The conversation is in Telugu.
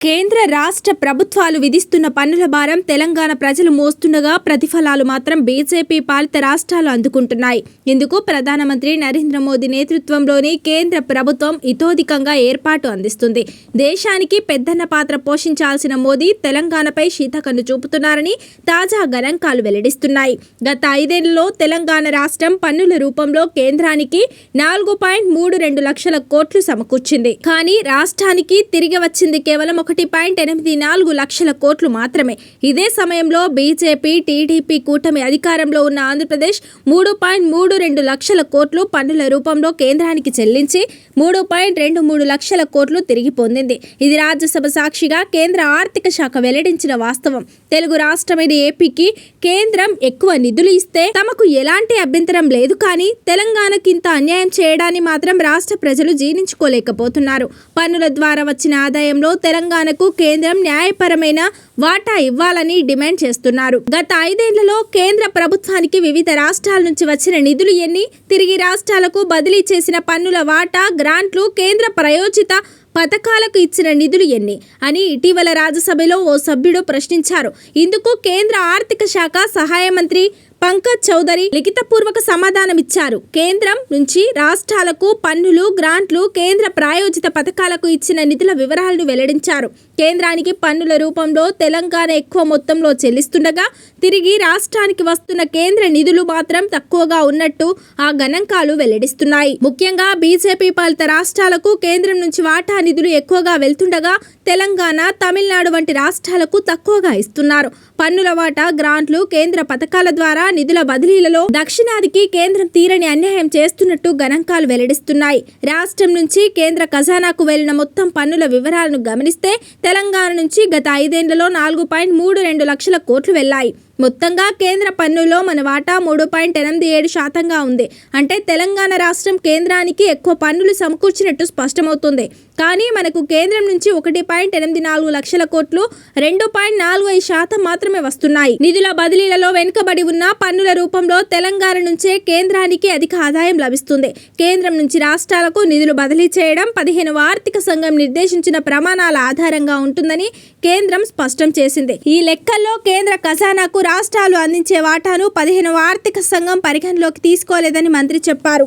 కేంద్ర రాష్ట్ర ప్రభుత్వాలు విధిస్తున్న పన్నుల భారం తెలంగాణ ప్రజలు మోస్తుండగా ప్రతిఫలాలు మాత్రం బీజేపీ పాలిత రాష్ట్రాలు అందుకుంటున్నాయి. ఇందుకు ప్రధానమంత్రి నరేంద్ర మోదీ నేతృత్వంలోని కేంద్ర ప్రభుత్వం ఇతోధికంగా ఏర్పాటు అందిస్తుంది. దేశానికి పెద్దన్న పాత్ర పోషించాల్సిన మోదీ తెలంగాణపై శీతకన్ను చూపుతున్నారని తాజా గణాంకాలు వెల్లడిస్తున్నాయి. గత ఐదేళ్ళలో తెలంగాణ రాష్ట్రం పన్నుల రూపంలో కేంద్రానికి నాలుగు పాయింట్ మూడు రెండు లక్షల కోట్లు సమకూర్చింది. కానీ రాష్ట్రానికి తిరిగి వచ్చింది కేవలం ఒక ఒకటి పాయింట్ ఎనిమిది నాలుగు లక్షల కోట్లు మాత్రమే. ఇదే సమయంలో బీజేపీ టీడీపీ కూటమి అధికారంలో ఉన్న ఆంధ్రప్రదేశ్ మూడు పాయింట్ మూడు రెండు లక్షల కోట్లు పన్నుల రూపంలో కేంద్రానికి చెల్లించి మూడు పాయింట్ రెండు మూడు లక్షల కోట్లు తిరిగి పొందింది. ఇది రాజ్యసభ సాక్షిగా కేంద్ర ఆర్థిక శాఖ వెల్లడించిన వాస్తవం. తెలుగు రాష్ట్రమైన ఏపీకి కేంద్రం ఎక్కువ నిధులు ఇస్తే తమకు ఎలాంటి అభ్యంతరం లేదు కానీ తెలంగాణకి ఇంత అన్యాయం చేయడాన్ని మాత్రం రాష్ట్ర ప్రజలు జీర్ణించుకోలేకపోతున్నారు. పన్నుల ద్వారా వచ్చిన ఆదాయంలో తెలంగాణ తెలంగాణకు కేంద్రం న్యాయపరమైన వాటా ఇవ్వాలని డిమాండ్ చేస్తున్నారు. గత ఐదేళ్ళలో కేంద్ర ప్రభుత్వానికి వివిధ రాష్ట్రాల నుంచి వచ్చిన నిధులు ఎన్ని తిరిగి రాష్ట్రాలకు బదిలీ చేసిన పన్నుల వాటా గ్రాంట్లు కేంద్ర ప్రయోజిత పథకాలకు ఇచ్చిన నిధులు ఎన్ని అని ఇటీవల రాజ్యసభలో ఓ సభ్యుడు ప్రశ్నించారు. ఇందుకు కేంద్ర ఆర్థిక శాఖ సహాయ మంత్రి పంకజ్ చౌదరి లిఖితపూర్వక సమాధానమిచ్చారు. కేంద్రం నుంచి రాష్ట్రాలకు పన్నులు గ్రాంట్లు కేంద్ర ప్రాయోజిత పథకాలకు ఇచ్చిన నిధుల వివరాలను వెల్లడించారు. కేంద్రానికి పన్నుల రూపంలో తెలంగాణ ఎక్కువ మొత్తంలో చెల్లిస్తుండగా తిరిగి రాష్ట్రానికి వస్తున్న కేంద్ర నిధులు మాత్రం తక్కువగా ఉన్నట్టు ఆ గణాంకాలు వెల్లడిస్తున్నాయి. ముఖ్యంగా బీజేపీ పాలిత రాష్ట్రాలకు కేంద్రం నుంచి వాటా నిధులు ఎక్కువగా వెళ్తుండగా తెలంగాణ తమిళనాడు వంటి రాష్ట్రాలకు తక్కువగా ఇస్తున్నారు. పన్నుల వాటా గ్రాంట్లు కేంద్ర పథకాల ద్వారా నిధుల బదిలీలలో దక్షిణాదికి కేంద్రం తీరని అన్యాయం చేస్తున్నట్టు గణాంకాలు వెల్లడిస్తున్నాయి. రాష్ట్రం నుంచి కేంద్ర ఖజానాకు వెళ్ళిన మొత్తం పన్నుల వివరాలను గమనిస్తే తెలంగాణ నుంచి గత ఐదేండ్లలో నాలుగు పాయింట్ మూడు రెండు లక్షల కోట్లు వెళ్ళాయి. మొత్తంగా కేంద్ర పన్నులో మన వాటా మూడు పాయింట్ ఎనిమిది ఏడు శాతంగా ఉంది. అంటే తెలంగాణ రాష్ట్రం కేంద్రానికి ఎక్కువ పన్నులు సమకూర్చినట్టు స్పష్టమవుతుంది. కానీ మనకు కేంద్రం నుంచి ఒకటి పాయింట్ ఎనిమిది నాలుగు లక్షల కోట్లు రెండు పాయింట్ నాలుగు ఐదు శాతం మాత్రమే వస్తున్నాయి. నిధుల బదిలీలలో వెనుకబడి ఉన్న పన్నుల రూపంలో తెలంగాణ నుంచే కేంద్రానికి అధిక ఆదాయం లభిస్తుంది. కేంద్రం నుంచి రాష్ట్రాలకు నిధులు బదిలీ చేయడం పదిహేను ఆర్థిక సంఘం నిర్దేశించిన ప్రమాణాల ఆధారంగా ఉంటుందని కేంద్రం స్పష్టం చేసింది. ఈ లెక్కల్లో కేంద్ర ఖజానాకు రాష్ట్రాలు అందించే వాటాను పదిహేనవ ఆర్థిక సంఘం పరిగణలోకి తీసుకోలేదని మంత్రి చెప్పారు.